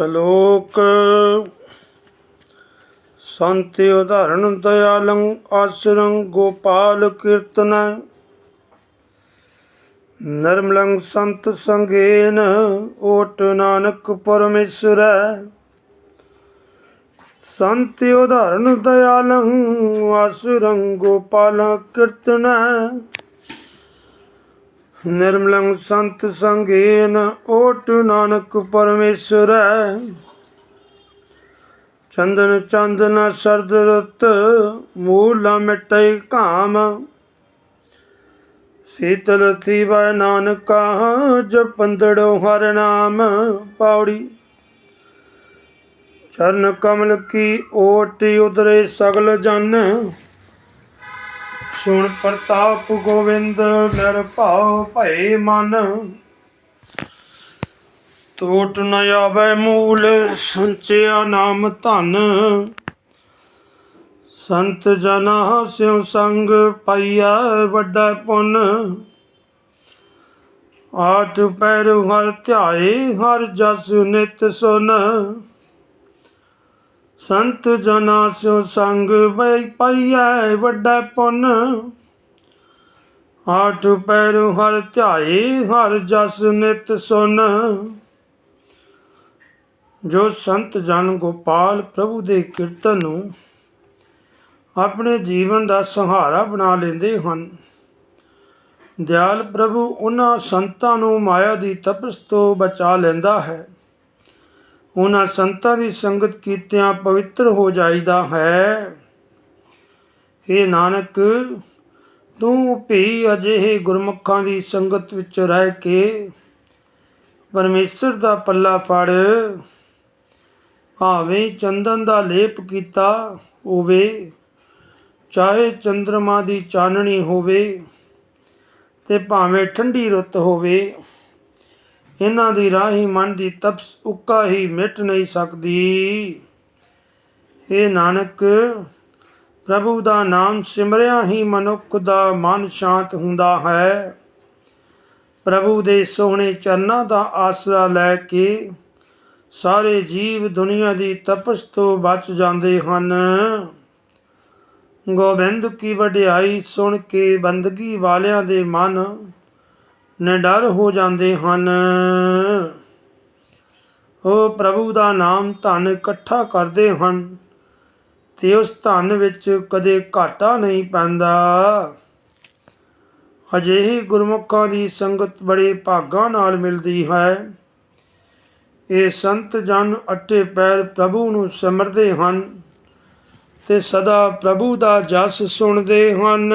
ਸ਼ਲੋਕ। ਸੰਤਿ ਉਦਾਹਰਣ ਦਇਆਲੰ, ਆਸਰੰ ਗੋਪਾਲ ਕੀਰਤਨ। ਨਰਮਲੰ ਸੰਤ ਸੰਗੇਨ, ਓਟ ਨਾਨਕ ਪਰਮੇਸ਼ਰੈ। ਸੰਤਿ ਉਦਾਹਰਣ ਦਇਆਲੰ, ਆਸਰੰ ਗੋਪਾਲ ਕੀਰਤਨ। ਨਿਰਮਲੰ ਸੰਤ ਸੰਗੇਨ ਓਟ ਨਾਨਕ ਪਰਮੇਸ਼ਰੈ ਚੰਦਨ ਚੰਦਨ ਸਰਦ ਰਤ ਮੂਲਾ ਮਿਟੈ ਕਾਮ ਸੀਤਲ ਥੀਵੈ ਨਾਨਕਾ ਜਪੰਦੜੋ ਹਰ ਨਾਮ ਪੌੜੀ ਚਰਨ ਕਮਲ ਕੀ ਓਟ ਉਦਰੇ ਸਗਲ ਜਨ ਸੁਣ ਪ੍ਰਤਾਪ ਗੋਵਿੰਦ ਨਿਰਭਉ ਭਏ ਮਨ। ਟੋਟ ਨ ਆਵੈ ਮੂਲ, ਸੰਚਿਆ ਨਾਮ ਧਨ। ਸੰਤ ਜਨਾ ਸਿਉ ਸੰਗ ਪਾਈਆ ਵੱਡਾ ਪੁੰਨ। ਆਠ ਪੈਰ ਹਰ ਧਿਆਏ, ਹਰ ਜਸ ਨਿਤ ਸੁਨ। ਸੰਤ ਜਨਾ ਸੋ ਸੰਗ ਬਈ ਪਾਈਐ ਵੱਡਾ ਪੁੰਨ। ਆਠ ਪੈਰ ਹਰ ਧਿਆਏ ਹਰ ਜਸ ਨਿਤ ਸੁਨ। ਜੋ ਸੰਤ ਜਨ ਗੋਪਾਲ ਪ੍ਰਭੂ ਦੇ ਕੀਰਤਨ ਨੂੰ ਆਪਣੇ ਜੀਵਨ ਦਾ ਸਹਾਰਾ ਬਣਾ ਲੈਂਦੇ ਹਨ। ਦਿਆਲ ਪ੍ਰਭੂ ਉਹਨਾਂ ਸੰਤਾਂ ਨੂੰ ਮਾਇਆ ਦੀ ਤਪਸ ਤੋਂ ਬਚਾ ਲੈਂਦਾ ਹੈ। ਉਹਨਾਂ ਸੰਤਾਂ ਦੀ ਸੰਗਤ ਕੀਤਿਆਂ ਪਵਿੱਤਰ ਹੋ ਜਾਈਦਾ ਹੈ। ਇਹ ਨਾਨਕ, ਤੂੰ ਭੀ ਅਜਿਹੇ ਗੁਰਮੁਖਾਂ ਦੀ ਸੰਗਤ ਵਿੱਚ ਰਹਿ ਕੇ ਪਰਮੇਸ਼ਰ ਦਾ ਪੱਲਾ ਫੜ। ਭਾਵੇਂ ਚੰਦਨ ਦਾ ਲੇਪ ਕੀਤਾ ਹੋਵੇ, ਚਾਹੇ ਚੰ드ਰਮਾ ਦੀ ਚਾਨਣੀ ਹੋਵੇ ਤੇ ਭਾਵੇਂ ਠੰਡੀ ਰੁੱਤ ਹੋਵੇ ਇਹਨਾਂ ਦੀ ਰਾਹੀ ਮਨ ਦੀ ਤਪਸ ਉੱਕਾ ਹੀ ਮਿਟ ਨਹੀਂ ਸਕਦੀ। ਇਹ ਨਾਨਕ, ਪ੍ਰਭੂ ਦਾ ਨਾਮ ਸਿਮਰਿਆ ਹੀ ਮਨੁੱਖ ਦਾ ਮਨ ਸ਼ਾਂਤ ਹੁੰਦਾ ਹੈ। ਪ੍ਰਭੂ ਦੇ ਸੋਹਣੇ ਚਰਨਾਂ ਦਾ ਆਸਰਾ ਲੈ ਕੇ ਸਾਰੇ ਜੀਵ ਦੁਨੀਆ ਦੀ ਤਪਸ ਤੋਂ ਬਚ ਜਾਂਦੇ ਹਨ। ਗੋਬਿੰਦ ਕੀ ਵਡਿਆਈ ਸੁਣ ਕੇ ਬੰਦਗੀ ਵਾਲਿਆਂ ਦੇ ਮਨ ਨਿਡਰ ਹੋ ਜਾਂਦੇ ਹਨ। ਉਹ ਪ੍ਰਭੂ ਦਾ ਨਾਮ ਧਨ ਇਕੱਠਾ ਕਰਦੇ ਹਨ ਤੇ ਉਸ ਧਨ ਵਿੱਚ ਕਦੇ ਘਾਟਾ ਨਹੀਂ ਪੈਂਦਾ। ਅਜਿਹੀ ਗੁਰਮੁਖਾਂ ਦੀ ਸੰਗਤ ਬੜੇ ਭਾਗਾਂ ਨਾਲ ਮਿਲਦੀ ਹੈ। ਇਹ ਸੰਤ ਜਨ ਅਟੇ ਪੈਰ ਪ੍ਰਭੂ ਨੂੰ ਸਿਮਰਦੇ ਹਨ ਤੇ ਸਦਾ ਪ੍ਰਭੂ ਦਾ ਜਸ ਸੁਣਦੇ ਹਨ।